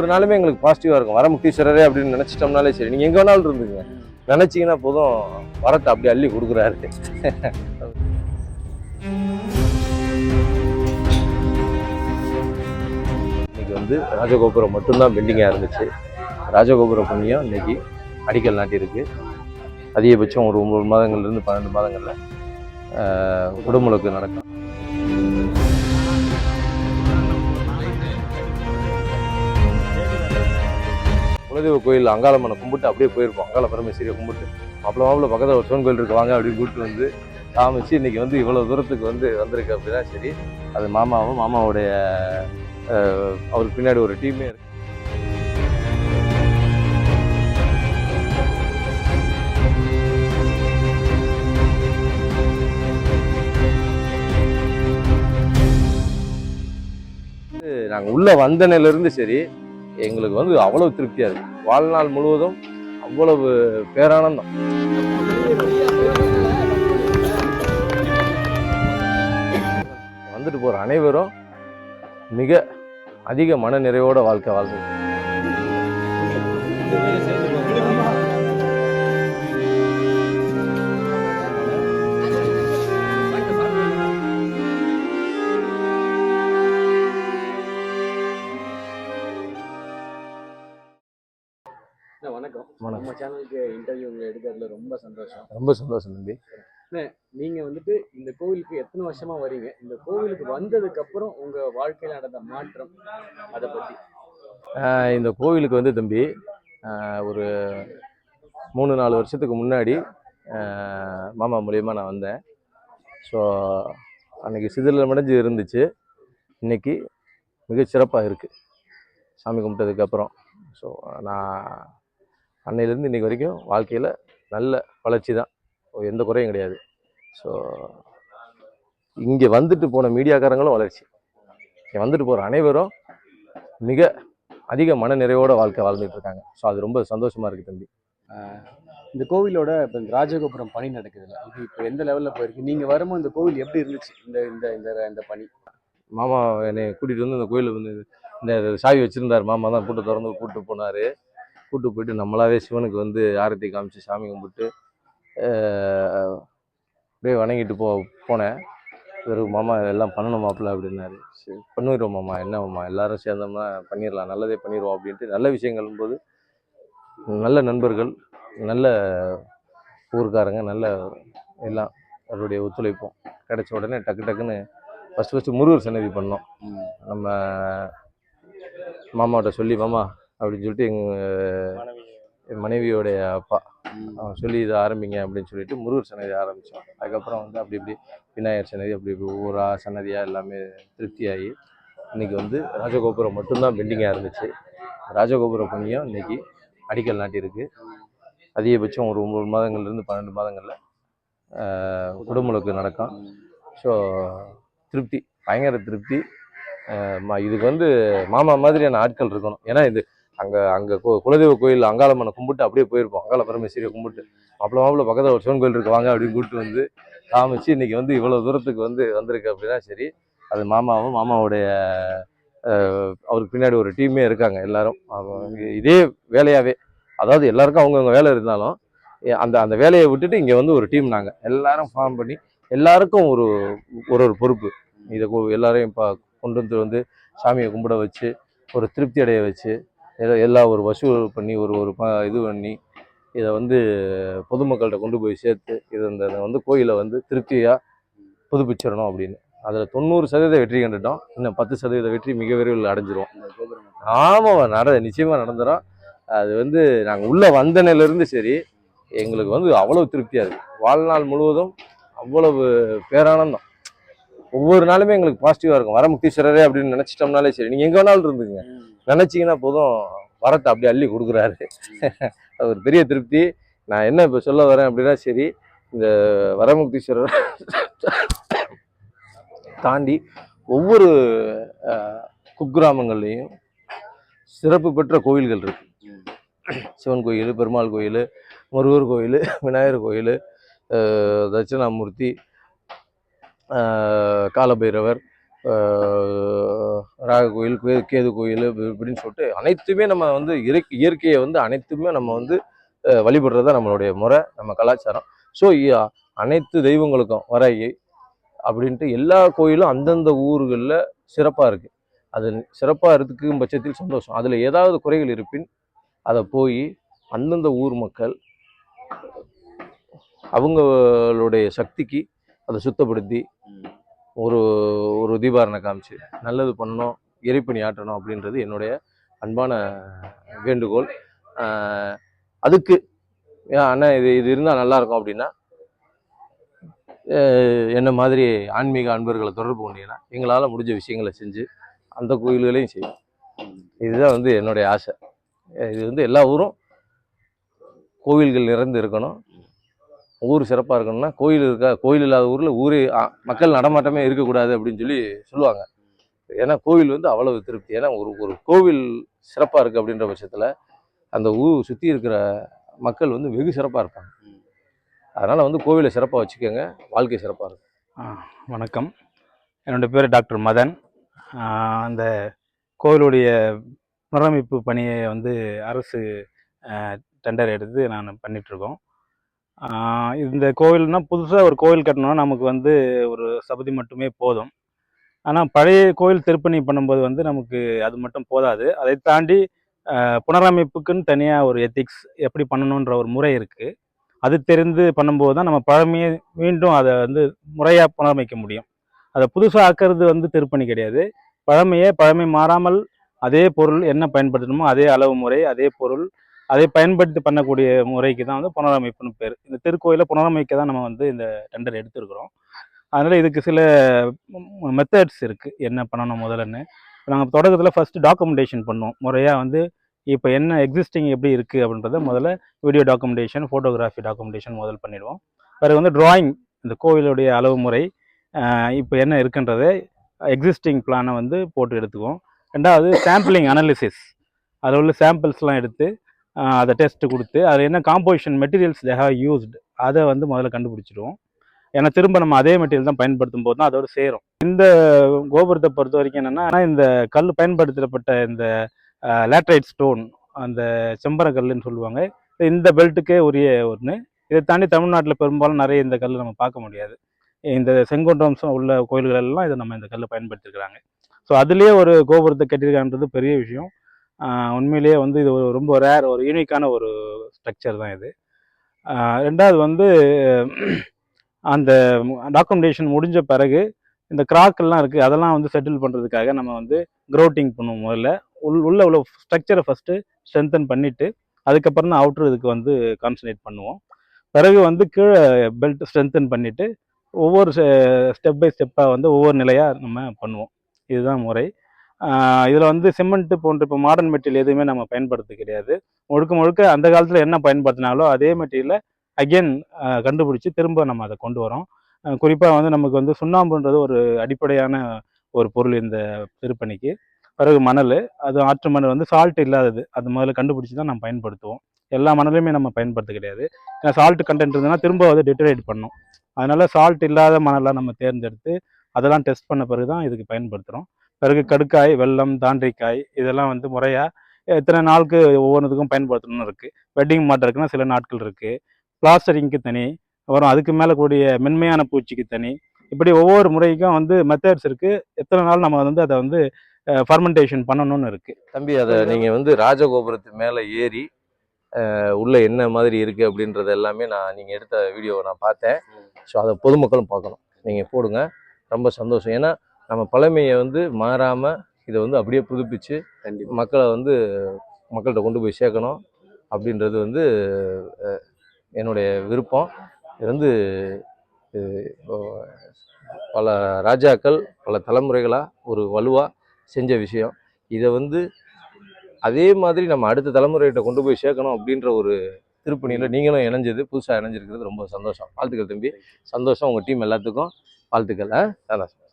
ஒவ்வொரு நாளுமே எங்களுக்கு பாசிட்டிவாக இருக்கும். வரமுக்தீஸ்வரரே அப்படின்னு நினச்சிட்டோம்னாலே சரி. நீங்கள் எங்கே வேணாலும் இருந்துங்க நினச்சிங்கன்னா போதும். வரத்தை அப்படி அள்ளி கொடுக்குறாரு. இன்னைக்கு வந்து ராஜகோபுரம் மட்டும்தான் பெண்டிங்காக இருந்துச்சு. ராஜகோபுரம் புண்ணியம் இன்னைக்கு அடிக்கல் நாட்டியிருக்கு. அதிகபட்சம் ஒரு ஒன்பது மாதங்கள்லேருந்து பன்னெண்டு மாதங்களில் குடமுழுக்கு நடக்கும். குலதெய்வ கோயில் அங்காளம்மனை கும்பிட்டு அப்படியே போயிருப்போம் அங்காள பரமேஸ்வரியை கும்பிட்டு. மாப்பிள மாப்பிள பக்கத்தில் ஒரு சிவன் கோயில் இருக்கு வாங்க அப்படின்னு கூப்பிட்டு வந்து காமிச்சு இன்னைக்கு வந்து இவ்வளோ தூரத்துக்கு வந்து வந்திருக்கு அப்படின்னா சரி அது மாமாவும் மாமாவுடைய அவருக்கு பின்னாடி ஒரு டீமே இருக்கு. நாங்கள் உள்ளே வந்தனையிலேருந்து சரி எங்களுக்கு வந்து அவ்வளவு திருப்தியா இருக்கு. வாழ்நாள் முழுவதும் அவ்வளவு பேரானந்தம். வந்துட்டு போற அனைவரும் மிக அதிக மன நிறைவோட வாழ்க்கை வாழ்ந்து நம்ம சேனலுக்கு இன்டர்வியூ எடுக்கிறதுல ரொம்ப சந்தோஷம். ரொம்ப சந்தோஷம் தம்பி. நீங்க வந்துட்டு இந்த கோவிலுக்கு எத்தனை வருஷமா வரீங்க? இந்த கோவிலுக்கு வந்ததுக்கு அப்புறம் உங்க வாழ்க்கையில நடந்த மாற்றம் அதை பத்தி. இந்த கோவிலுக்கு வந்து தம்பி ஒரு மூணு நாலு வருஷத்துக்கு முன்னாடி மாமா மூலியமாக நான் வந்தேன். ஸோ அன்னைக்கு சிதிலமடைஞ்சு இருந்துச்சு. இன்னைக்கு மிகச் சிறப்பாக இருக்குது சாமி கும்பிட்டதுக்கு அப்புறம் ஸோ நான் அன்னையிலேருந்து இன்னைக்கு வரைக்கும் வாழ்க்கையில் நல்ல வளர்ச்சி தான். எந்த குறையும் கிடையாது. ஸோ இங்கே வந்துட்டு போன மீடியாக்காரங்களும் வளர்ச்சி. இங்கே வந்துட்டு போகிற அனைவரும் மிக அதிக மன நிறைவோட வாழ்க்கை வாழ்ந்துட்டு இருக்காங்க. ஸோ அது ரொம்ப சந்தோஷமா இருக்கு தம்பி. இந்த கோவிலோட இப்ப இந்த ராஜகோபுரம் பணி நடக்குதுல்ல இது இப்போ எந்த லெவல்ல போயிருக்கு? நீங்க வரும்போது இந்த கோவில் எப்படி இருந்துச்சு? இந்த இந்த இந்த இந்த பணி? மாமா என்னை கூட்டிட்டு வந்து இந்த கோயிலுக்கு வந்து இந்த சாவி வச்சிருந்தாரு. மாமா தான் கூட்டு திறந்து கூட்டு போனாரு. கூட்டு போயிட்டு நம்மளாவே சிவனுக்கு வந்து ஆரத்தி காமிச்சு சாமி கும்பிட்டு அப்படியே வணங்கிட்டு போ போனேன். இவரு மாமா இதெல்லாம் பண்ணணும் மாப்பிள்ள அப்படின்னாரு. சரி பண்ணிடுவோம் மாமா. என்ன மாமா? எல்லாரும் சேர்ந்தோம்னா பண்ணிடலாம். நல்லதே பண்ணிடுவோம் அப்படின்ட்டு நல்ல விஷயங்கள் போது நல்ல நண்பர்கள் நல்ல ஊர்க்காரங்க நல்ல எல்லாம் அவருடைய ஒத்துழைப்பும். கிடைச்ச உடனே டக்கு டக்குன்னு ஃபஸ்ட்டு ஃபஸ்ட்டு முருகர் சன்னதி பண்ணோம். நம்ம மாமாட்ட சொல்லி மாமா அப்படின்னு சொல்லிட்டு எங்கள் என் மனைவியோடைய அப்பா. அவன் சொல்லி இதை ஆரம்பிங்க அப்படின்னு சொல்லிட்டு முருகர் சன்னதி ஆரம்பித்தோம் அதுக்கப்புறம் வந்து அப்படி இப்படி விநாயகர் சன்னதி அப்படி இப்படி ஊரா சன்னதியாக எல்லாமே திருப்தியாகி இன்னைக்கு வந்து ராஜகோபுரம் மட்டும்தான் பெண்டிங்காக இருந்துச்சு. ராஜகோபுர புண்ணியம் இன்னைக்கு அடிக்கல் நாட்டியிருக்கு. அதிகபட்சம் ஒரு ஒன்பது மாதங்கள்லேருந்து பன்னெண்டு மாதங்களில் குடமுழுக்கு நடக்கும். ஸோ திருப்தி பயங்கர திருப்தி. இதுக்கு வந்து மாமா மாதிரியான ஆட்கள் இருக்கணும். ஏன்னா இது அங்கே அங்கே குலதெய்வ கோயில் அங்காளம்மனை கும்பிட்டு அப்படியே போயிருப்போம். அங்காள பரமேஸ்வரியை கும்பிட்டு மாப்பிள்ள மாப்பிள பக்கத்தில் ஒரு சிவன் கோயில் இருக்கு வாங்க அப்படின்னு கூப்பிட்டு வந்து காமிச்சு இன்னைக்கு வந்து இவ்வளோ தூரத்துக்கு வந்து வந்திருக்கு அப்படின்னா சரி அது மாமாவும் மாமாவுடைய அவருக்கு பின்னாடி ஒரு டீமே இருக்காங்க எல்லாரும். இதே வேலையாகவே அதாவது எல்லாருக்கும் அவங்கவுங்க வேலை இருந்தாலும் அந்த அந்த வேலையை விட்டுட்டு இங்கே வந்து ஒரு டீம் நாங்கள் எல்லாரும் ஃபார்ம் பண்ணி எல்லாருக்கும் ஒரு ஒரு ஒரு பொறுப்பு. இதை எல்லாரையும் இப்போ கொண்டு வந்து வந்து சாமியை கும்பிட வச்சு ஒரு திருப்தி அடைய வச்சு எல்லா எல்லா ஒரு வசூல் பண்ணி ஒரு ஒரு ப இது பண்ணி இதை வந்து பொதுமக்கள்கிட்ட கொண்டு போய் சேர்த்து இது இந்த இதை வந்து கோயிலை வந்து திருப்தியாக புதுப்பிச்சிடணும் அப்படின்னு. அதில் தொண்ணூறு சதவீத வெற்றி கண்டுட்டோம். இன்னும் பத்து சதவீத வெற்றி மிக விரைவில் அடைஞ்சிரும். ஆமாம் நட நிச்சயமாக நடந்துடும் அது வந்து நாங்கள் உள்ளே வந்தனையிலேருந்து சரி எங்களுக்கு வந்து அவ்வளோ திருப்தியாக இருக்குது வாழ்நாள் முழுவதும் அவ்வளவு பேரானந்தம். ஒவ்வொரு நாளுமே எங்களுக்கு பாசிட்டிவாக இருக்கும். வர முக்தீஸ்வரரே அப்படின்னு நினச்சிட்டோம்னாலே சரி. நீங்கள் எங்கே வேணாலும் இருந்துங்க நினச்சிங்கன்னா போதும். வரத்தை அப்படி அள்ளி கொடுக்குறாரு. அது ஒரு பெரிய திருப்தி. நான் என்ன இப்போ சொல்ல வரேன் அப்படின்னா சரி இந்த வரமுக்தீஸ்வரர் தாண்டி ஒவ்வொரு குக்கிராமங்கள்லேயும் சிறப்பு பெற்ற கோயில்கள் இருக்கு. சிவன் கோயில் பெருமாள் கோயில் முருகர் கோயில் விநாயகர் கோயில் தட்சிணாமூர்த்தி காலபைரவர் ராக கோயில் கேது கோயில் இப்படின்னு சொல்லிட்டு அனைத்துமே நம்ம வந்து இயற்கை இயற்கையை வந்து அனைத்துமே நம்ம வந்து ஆஹ் வழிபடுறது நம்மளுடைய முறை நம்ம கலாச்சாரம். ஸோ அனைத்து தெய்வங்களுக்கும் வரை அப்படின்ட்டு எல்லா கோயிலும் அந்தந்த ஊர்களில் சிறப்பாக இருக்குது அது சிறப்பாக இருக்கும் பட்சத்தில் சந்தோஷம். அதில் ஏதாவது குறைகள் இருப்பின் அதை போய் அந்தந்த ஊர் மக்கள் அவங்களுடைய சக்திக்கு அதை சுத்தப்படுத்தி ஒரு ஒரு தீபாரணை காமிச்சு. நல்லது பண்ணணும் இறைப்பணி ஆற்றணும் அப்படின்றது என்னுடைய அன்பான வேண்டுகோள். அதுக்கு ஏன் அண்ணா இது இது இருந்தால் நல்லாயிருக்கும் அப்படின்னா என்ன மாதிரி ஆன்மீக அன்பர்களை தொடர்பு கொண்டீங்கன்னா எங்களால் முடிஞ்ச விஷயங்களை செஞ்சு அந்த கோயில்களையும் செய்யும் இதுதான் வந்து என்னுடைய ஆசை. இது வந்து எல்லா ஊரும் கோவில்கள் நிறைந்து இருக்கணும். ஊர் சிறப்பாக இருக்கணும்னா கோயில் இருக்கா கோயில் இல்லாத ஊரில் ஊரே மக்கள் நடமாட்டமே இருக்கக்கூடாது அப்படின்னு சொல்லி சொல்லுவாங்க. ஏன்னா கோவில் வந்து அவ்வளவு திருப்தி. ஏன்னா ஒரு ஒரு கோவில் சிறப்பாக இருக்குது அப்படின்ற பட்சத்தில் அந்த ஊர் சுற்றி இருக்கிற மக்கள் வந்து வெகு சிறப்பாக இருப்பாங்க. அதனால் வந்து கோவிலை சிறப்பாக வச்சுக்கோங்க. வாழ்க்கை சிறப்பாக இருக்கும். வணக்கம். என்னோட பேர் டாக்டர் மதன். அந்த கோவிலுடைய புனரமைப்பு பணியை வந்து அரசு டெண்டர் எடுத்து நான் பண்ணிகிட்ருக்கோம் இந்த கோவில்னா புதுசாக ஒரு கோவில் கட்டணும்னா நமக்கு வந்து ஒரு சபதி மட்டுமே போதும். ஆனால் பழைய கோவில் திருப்பணி பண்ணும்போது வந்து நமக்கு அது மட்டும் போதாது. அதை தாண்டி புனரமைப்புக்குன்னு தனியாக ஒரு எத்திக்ஸ் எப்படி பண்ணணுன்ற ஒரு முறை இருக்குது அது தெரிந்து பண்ணும்போது தான் நம்ம பழமையை மீண்டும் அதை வந்து முறையாக புனரமைக்க முடியும். அதை புதுசாக ஆக்கிறது வந்து திருப்பணி கிடையாது. பழமையே பழமை மாறாமல் அதே பொருள் என்ன பயன்படுத்தணுமோ அதே அளவு முறை அதே பொருள் அதை பயன்படுத்தி பண்ணக்கூடிய முறைக்கு தான் வந்து புனரமைப்புன்னு பேர். இந்த திருக்கோயிலை புனரமைக்க தான் நம்ம வந்து இந்த டெண்டர் எடுத்திருக்கிறோம். அதனால் இதுக்கு சில மெத்தட்ஸ் இருக்குது என்ன பண்ணணும் முதல்லன்னு. நாங்கள் தொடக்கத்தில் ஃபஸ்ட்டு டாக்குமெண்டேஷன் பண்ணுவோம் முறையாக வந்து இப்போ என்ன எக்ஸிஸ்டிங் எப்படி இருக்குது அப்படின்றத முதல்ல வீடியோ டாக்குமெண்டேஷன் ஃபோட்டோகிராஃபி டாக்குமெண்டேஷன் முதல் பண்ணிடுவோம். பிறகு வந்து டிராயிங் இந்த கோவிலுடைய அளவு முறை இப்போ என்ன இருக்குன்றதை எக்ஸிஸ்டிங் பிளானை வந்து போட்டு எடுத்துக்குவோம். ரெண்டாவது சாம்பிளிங் அனாலிசிஸ் அதில் உள்ள சாம்பிள்ஸ்லாம் எடுத்து அதை டெஸ்ட் கொடுத்து அதில் என்ன composition materials they have used அதை வந்து முதல்ல கண்டுபிடிச்சிடுவோம். ஏன்னா திரும்ப நம்ம அதே மெட்டீரியல் தான் பயன்படுத்தும் போது தான் அதோட சேரும். இந்த கோபுரத்தை பொறுத்த வரைக்கும் என்னென்னா இந்த கல் பயன்படுத்தப்பட்ட இந்த லேட்ரைட் ஸ்டோன் அந்த செம்பரக்கல்லுன்னு சொல்லுவாங்க. இந்த பெல்ட்டுக்கே உரிய ஒன்று இதை தாண்டி தமிழ்நாட்டில் பெரும்பாலும் நிறைய இந்த கல் நம்ம பார்க்க முடியாது. இந்த செங்கோட்டம்சம் உள்ள கோயில்கள் எல்லாம் இதை நம்ம இந்த கல்லை பயன்படுத்திருக்கிறாங்க. ஸோ அதுலேயே ஒரு கோபுரத்தை கட்டியிருக்கான்றது பெரிய விஷயம். உண்மையிலேயே வந்து இது ஒரு ரொம்ப ரேர் ஒரு யூனிக்கான ஒரு ஸ்ட்ரக்சர் தான் இது. ரெண்டாவது வந்து அந்த டாக்குமெண்டேஷன் முடிஞ்ச பிறகு இந்த கிராக்கெல்லாம் இருக்குது அதெல்லாம் வந்து செட்டில் பண்ணுறதுக்காக நம்ம வந்து க்ரோட்டிங் பண்ணுவோம் முதல்ல. உள் உள்ள உள்ள ஸ்ட்ரக்சரை ஃபஸ்ட்டு ஸ்ட்ரென்தன் பண்ணிவிட்டு அதுக்கப்புறம் தான் அவுட்ரு இதுக்கு வந்து கான்சன்ட்ரேட் பண்ணுவோம். பிறகு வந்து கீழே பெல்ட் ஸ்ட்ரென்தன் பண்ணிவிட்டு ஒவ்வொரு ஸ்டெப் பை ஸ்டெப்பாக வந்து ஒவ்வொரு நிலையாக நம்ம பண்ணுவோம். இதுதான் முறை. இதில் வந்து சிமெண்ட்டு போன்ற இப்போ மாடர்ன் மெட்டீரியல் எதுவுமே நம்ம பயன்படுத்த கிடையாது. முழுக்க முழுக்க அந்த காலத்தில் என்ன பயன்படுத்தினாலோ அதே மெட்டீரியலை அகெயின் கண்டுபிடிச்சி திரும்ப நம்ம அதை கொண்டு வரோம் குறிப்பாக வந்து நமக்கு வந்து சுண்ணாம்புன்றது ஒரு அடிப்படையான ஒரு பொருள் இந்த திருப்பணிக்கு. பிறகு மணல் அது ஆற்று மணல் வந்து சால்ட் இல்லாதது. அது முதல்ல கண்டுபிடிச்சி தான் நம்ம பயன்படுத்துவோம். எல்லா மணலையுமே நம்ம பயன்படுத்த கிடையாது. ஏன்னா சால்ட் கண்டென்ட் இருந்ததுன்னா திரும்ப அதை டிட்டரேட் பண்ணும். அதனால் சால்ட் இல்லாத மணலாம் நம்ம தேர்ந்தெடுத்து அதெல்லாம் டெஸ்ட் பண்ண பிறகு தான் இதுக்கு பயன்படுத்துகிறோம் பிறகு கடுக்காய் வெல்லம் தாண்டிக்காய் இதெல்லாம் வந்து முறையாக எத்தனை நாளுக்கு ஒவ்வொன்றுத்துக்கும் பயன்படுத்தணும்னு இருக்குது வெட்டிங் மாட்டருக்குன்னா சில நாட்கள் இருக்குது பிளாஸ்டரிங்க்கு தனி அப்புறம் அதுக்கு மேலே கூடிய மென்மையான பூச்சிக்கு தனி. இப்படி ஒவ்வொரு முறைக்கும் வந்து மெத்தட்ஸ் இருக்குது எத்தனை நாள் நம்ம வந்து அதை வந்து ஃபர்மெண்டேஷன் பண்ணணும்னு இருக்குது தம்பி அதை நீங்கள் வந்து ராஜகோபுரத்து மேலே ஏறி உள்ள என்ன மாதிரி இருக்குது அப்படின்றது எல்லாமே நான் நீங்கள் எடுத்த வீடியோவை நான் பார்த்தேன். ஸோ அதை பொதுமக்களும் பார்க்கணும். நீங்கள் போடுங்க. ரொம்ப சந்தோஷம். ஏன்னா நம்ம பழமையை வந்து மாறாமல் இதை வந்து அப்படியே புதுப்பிச்சு கண்டிப்பாக மக்களை வந்து மக்கள்கிட்ட கொண்டு போய் சேர்க்கணும் அப்படின்றது வந்து என்னுடைய விருப்பம். இது வந்து பல ராஜாக்கள் பல தலைமுறைகளாக ஒரு வலுவாக செஞ்ச விஷயம். இதை வந்து அதே மாதிரி நம்ம அடுத்த தலைமுறைகிட்ட கொண்டு போய் சேர்க்கணும் அப்படின்ற ஒரு திருப்பணியில் நீங்களும் இணைஞ்சது புதுசாக இணைஞ்சிருக்கிறது ரொம்ப சந்தோஷம். வாழ்த்துக்கள் தம்பி. சந்தோஷம் உங்கள் டீம் எல்லாத்துக்கும். வாழ்த்துக்கள் ஆ? சந்தோஷம்.